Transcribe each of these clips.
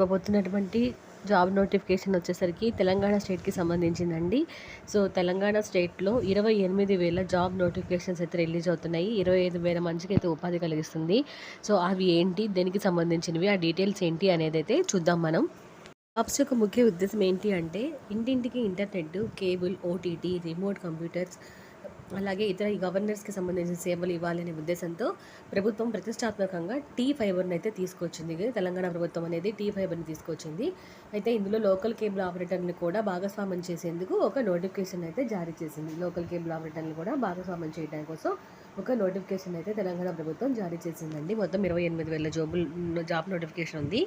చెప్పబోతున్నటువంటి job notification వచ్చేసరికి తెలంగాణ స్టేట్కి సంబంధించిందండి. So Telangana స్టేట్లో ఇరవై ఎనిమిది వేల జాబ్ నోటిఫికేషన్స్ అయితే రిలీజ్ అవుతున్నాయి. ఇరవై ఐదు వేల మందికి అయితే ఉపాధి కలిగిస్తుంది. సో అవి ఏంటి? దేనికి సంబంధించినవి? ఆ డీటెయిల్స్ ఏంటి అనేది అయితే చూద్దాం మనం. జాబ్స్ యొక్క ముఖ్య ఉద్దేశం ఏంటి అంటే ఇంటింటికి internet cable OTT remote computers అలాగే ఇతర ఈ గవర్నర్స్కి సంబంధించిన సేవలు ఇవ్వాలనే ఉద్దేశంతో ప్రభుత్వం ప్రతిష్టాత్మకంగా టీ ఫైబర్ని అయితే తీసుకొచ్చింది. తెలంగాణ ప్రభుత్వం అనేది టీ ఫైబర్ని తీసుకొచ్చింది. అయితే ఇందులో లోకల్ కేబుల్ ఆపరేటర్ని కూడా భాగస్వామ్యం చేసేందుకు ఒక నోటిఫికేషన్ అయితే జారీ చేసింది. లోకల్ కేబుల్ ఆపరేటర్ని కూడా భాగస్వామ్యం చేయడం కోసం ఒక నోటిఫికేషన్ అయితే తెలంగాణ ప్రభుత్వం జారీ చేసిందండి. మొత్తం ఇరవై ఎనిమిది వేల జాబులు జాబ్ నోటిఫికేషన్ ఉంది.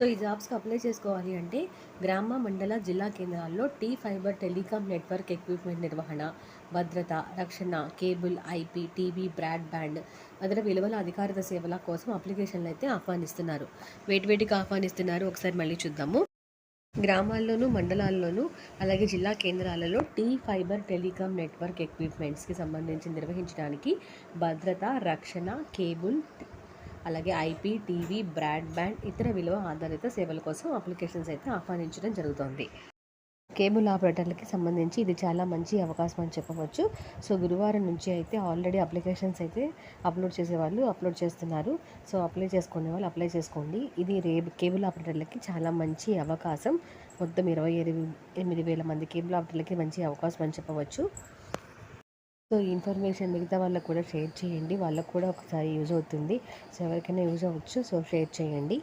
సో ఈ జాబ్స్కి అప్లై చేసుకోవాలి అంటే గ్రామ మండల జిల్లా కేంద్రాల్లో T fiber telecom network equipment నిర్వహణ భద్రత రక్షణ కేబుల్ ఐపీ టీవీ బ్రాడ్బ్యాండ్ అదన విలువల అధికారిత సేవల కోసం అప్లికేషన్లు అయితే ఆహ్వానిస్తున్నారు. వేటివేటికి ఆహ్వానిస్తున్నారు ఒకసారి మళ్ళీ చూద్దాము. గ్రామాల్లోనూ మండలాల్లోనూ అలాగే జిల్లా కేంద్రాలలో టీ ఫైబర్ టెలికాం నెట్వర్క్ ఎక్విప్మెంట్స్కి సంబంధించి నిర్వహించడానికి భద్రత రక్షణ కేబుల్ అలాగే ఐపీ టీవీ బ్రాడ్బ్యాండ్ ఇతర విలువ ఆధారిత సేవల కోసం అప్లికేషన్స్ అయితే ఆహ్వానించడం జరుగుతోంది. కేబుల్ ఆపరేటర్లకి సంబంధించి ఇది చాలా మంచి అవకాశం అని చెప్పవచ్చు. సో గురువారం నుంచి అయితే ఆల్రెడీ అప్లికేషన్స్ అయితే అప్లోడ్ చేసేవాళ్ళు అప్లోడ్ చేస్తున్నారు. సో అప్లై చేసుకునే వాళ్ళు అప్లై చేసుకోండి. ఇది రే కేబుల్ ఆపరేటర్లకి చాలా మంచి అవకాశం. మొత్తం ఇరవై ఎనిమిది వేల మంది కేబుల్ ఆపరేటర్లకి మంచి అవకాశం అని చెప్పవచ్చు. సో ఈ ఇన్ఫర్మేషన్ మిగతా వాళ్ళకు కూడా షేర్ చేయండి. వాళ్ళకు కూడా ఒకసారి యూజ్ అవుతుంది. సో ఎవరికైనా యూజ్ అవ్వచ్చు. సో షేర్ చేయండి.